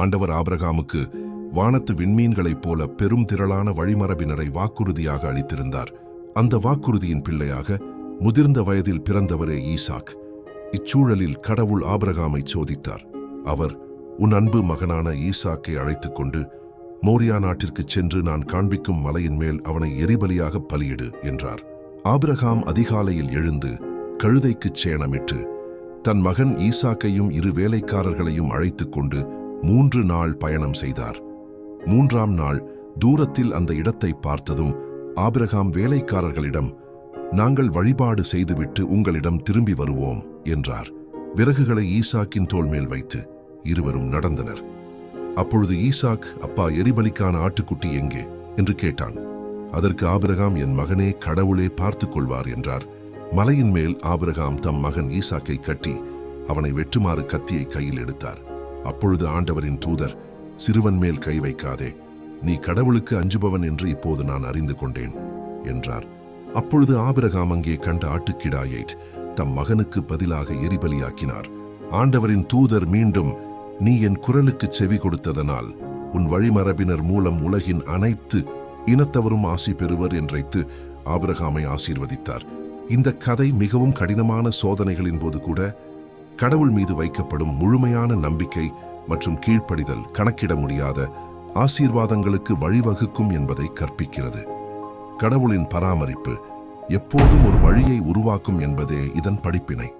ஆண்டவர் ஆபிரகாமுக்கு வானத்து விண்மீன்களைப் போல பெரும் திரளான வழிமரபினரை வாக்குறுதியாக அளித்திருந்தார். அந்த வாக்குறுதியின் பிள்ளையாக முதிர்ந்த வயதில் பிறந்தவரே ஈசாக். இச்சூழலில் கடவுள் ஆபிரகாமை சோதித்தார். அவர் உன் அன்பு மகனான ஈசாக்கை அழைத்துக் கொண்டு மோரியா நாட்டிற்கு சென்று நான் காண்பிக்கும் மலையின் மேல் அவனை எரிபலியாக பலியிடு என்றார். ஆபிரகாம் அதிகாலையில் எழுந்து கழுதைக்குச் சேணமிட்டு தன் மகன் ஈசாக்கையும் இரு வேலைக்காரர்களையும் அழைத்துக் கொண்டு மூன்று நாள் பயணம் செய்தார். மூன்றாம் நாள் தூரத்தில் அந்த இடத்தை பார்த்ததும் ஆபிரகாம் வேலைக்காரர்களிடம் நாங்கள் வழிபாடு செய்துவிட்டு உங்களிடம் திரும்பி வருவோம் என்றார். விறகுகளை ஈசாக்கின் தோல் மேல் வைத்து இருவரும் நடந்தனர். அப்பொழுது ஈசாக் அப்பா எரிபலிக்கான ஆட்டுக்குட்டி எங்கே? என்று கேட்டான். அதற்கு ஆபிரகாம் என் மகனே கடவுளே பார்த்துக் கொள்வார் என்றார். மலையின் மேல் ஆபிரகாம் தம் மகன் ஈசாக்கை கட்டி அவனை வெட்டுமாறு கத்தியை கையில் எடுத்தார். அப்பொழுது ஆண்டவரின் தூதர் சிறுவன் மேல் கை வைக்காதே நீ கடவுளுக்கு அஞ்சுபவன் என்று இப்போது நான் அறிந்து கொண்டேன் என்றார். அப்பொழுது ஆபிரகாம் அங்கே கண்ட ஆட்டுக்கிடாயை தம் மகனுக்கு பதிலாக எரிபலியாக்கினார். ஆண்டவரின் தூதர் மீண்டும் நீ என் குரலுக்கு செவி கொடுத்ததனால் உன் வழிமரபினர் மூலம் உலகின் அனைத்து இனத்தவரும் ஆசி பெறுவர் என்றைத்து ஆபிரகாமை ஆசீர்வதித்தார். இந்த கதை மிகவும் கடினமான சோதனைகளின் போது கூட கடவுள் மீது வைக்கப்படும் முழுமையான நம்பிக்கை மற்றும் கீழ்ப்படிதல் கணக்கிட முடியாத ஆசீர்வாதங்களுக்கு வழிவகுக்கும் என்பதை கற்பிக்கிறது. கடவுளின் பராமரிப்பு எப்போதும் ஒரு வழியை உருவாக்கும் என்பதே இதன் படிப்பினை.